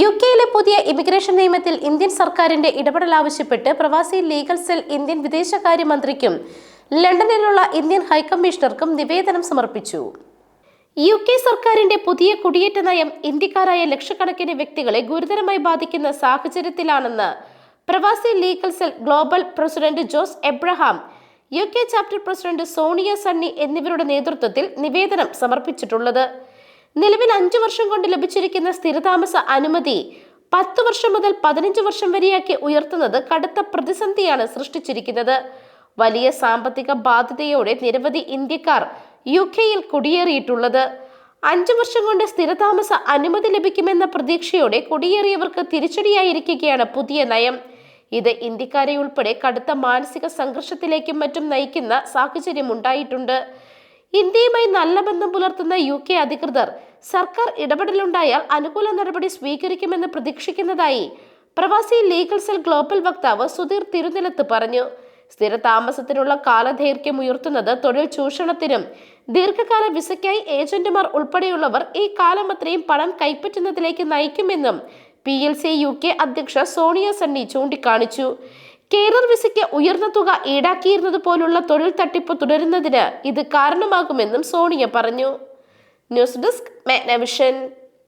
U കെയിലെ പുതിയ immigration നിയമത്തിൽ ഇന്ത്യൻ സർക്കാരിന്റെ ഇടപെടൽ ആവശ്യപ്പെട്ട് പ്രവാസി ലീഗൽ സെൽ ഇന്ത്യൻ വിദേശകാര്യമന്ത്രിക്കും ലണ്ടനിലുള്ള ഇന്ത്യൻ ഹൈക്കമ്മീഷണർക്കും നിവേദനം സമർപ്പിച്ചു. യു കെ സർക്കാരിന്റെ പുതിയ കുടിയേറ്റ നയം ഇന്ത്യക്കാരായ ലക്ഷക്കണക്കിന് വ്യക്തികളെ ഗുരുതരമായി ബാധിക്കുന്ന സാഹചര്യത്തിലാണെന്ന് പ്രവാസി legal cell global president Jose Abraham U K chapter president Sonia Sunny എന്നിവരുടെ നേതൃത്വത്തിൽ നിവേദനം സമർപ്പിച്ചിട്ടുള്ളത്. നിലവിൽ അഞ്ചു വർഷം കൊണ്ട് ലഭിച്ചിരിക്കുന്ന സ്ഥിരതാമസ അനുമതി പത്ത് വർഷം മുതൽ പതിനഞ്ച് വർഷം വരെയാക്കി ഉയർത്തുന്നത് കടുത്ത പ്രതിസന്ധിയാണ് സൃഷ്ടിച്ചിരിക്കുന്നത്. വലിയ സാമ്പത്തിക ബാധ്യതയോടെ നിരവധി ഇന്ത്യക്കാർ യു കെയിൽ കുടിയേറിയിട്ടുള്ളത്. അഞ്ചു വർഷം കൊണ്ട് സ്ഥിരതാമസ അനുമതി ലഭിക്കുമെന്ന പ്രതീക്ഷയോടെ കുടിയേറിയവർക്ക് തിരിച്ചടിയായിരിക്കുകയാണ് പുതിയ നയം. ഇത് ഇന്ത്യക്കാരെ ഉൾപ്പെടെ കടുത്ത മാനസിക സംഘർഷത്തിലേക്കും മറ്റും നയിക്കുന്ന സാഹചര്യം ഉണ്ടായിട്ടുണ്ട് ഇന്ത്യയുമായി നല്ല ബന്ധം പുലർത്തുന്ന യു കെ അധികൃതർ സർക്കാർ ഇടപെടലുണ്ടായാൽ അനുകൂല നടപടി സ്വീകരിക്കുമെന്ന് പ്രതീക്ഷിക്കുന്നതായി പ്രവാസി ലീഗൽ സെൽ ഗ്ലോബൽ വക്താവ് സുധീർ തിരുനിലത്ത് പറഞ്ഞു. സ്ഥിര താമസത്തിനുള്ള കാലദൈർഘ്യം ഉയർത്തുന്നത് തൊഴിൽ ചൂഷണത്തിനും ദീർഘകാല വിസയ്ക്കായി ഏജന്റുമാർ ഉൾപ്പെടെയുള്ളവർ ഈ കാലം അത്രയും പണം കൈപ്പറ്റുന്നതിലേക്ക് നയിക്കുമെന്നും P L C U K അധ്യക്ഷ സോണിയ സണ്ണി ചൂണ്ടിക്കാണിച്ചു. കേരള വിസയ്ക്ക് ഉയർന്ന തുക ഈടാക്കിയിരുന്നത് പോലുള്ള തൊഴിൽ തട്ടിപ്പ് തുടരുന്നതിന് ഇത് കാരണമാകുമെന്നും സോണിയ പറഞ്ഞു. News desk Magnavision.